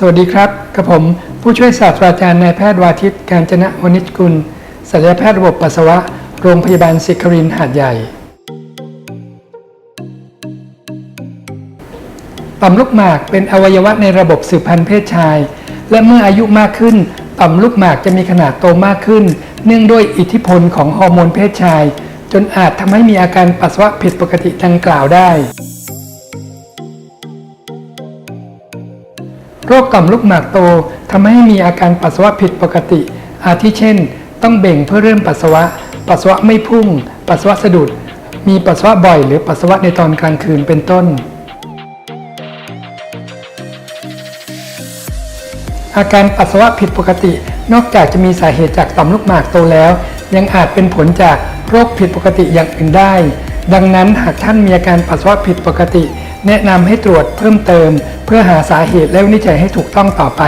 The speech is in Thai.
สวัสดีครับกับผม ผู้ช่วยศาสตราจารย์นายแพทย์วาทิตการจนะวณิชกุลศัลยแพทย์ระบบปัสสาวะ โรงพยาบาลศิครินหาดใหญ่ ต่อมลูกหมากเป็นอวัยวะในระบบสืบพันธุ์เพศชาย และเมื่ออายุมากขึ้น ต่อมลูกหมากจะมีขนาดโตมากขึ้น เนื่องด้วยอิทธิพลของฮอร์โมนเพศชาย จนอาจทำให้มีอาการปัสสาวะผิดปกติดังกล่าวได้ โรคต่อมลูกหมากโตทำให้มีอาการปัสสาวะผิดปกติ อาทิเช่น ต้องเบ่งเพื่อเริ่มปัสสาวะ ปัสสาวะไม่พุ่ง ปัสสาวะสะดุด มีปัสสาวะบ่อย หรือปัสสาวะในตอนกลางคืนเป็นต้น อาการปัสสาวะผิดปกติ นอกจากจะมีสาเหตุจากต่อมลูกหมากโตแล้ว ยังอาจเป็นผลจากโรคผิดปกติอย่างอื่นได้ ดังนั้นหากท่านมีอาการปัสสาวะผิดปกติ แนะนำให้ตรวจเพิ่มเติม เพื่อหาสาเหตุและวินิจฉัยให้ถูกต้องต่อไป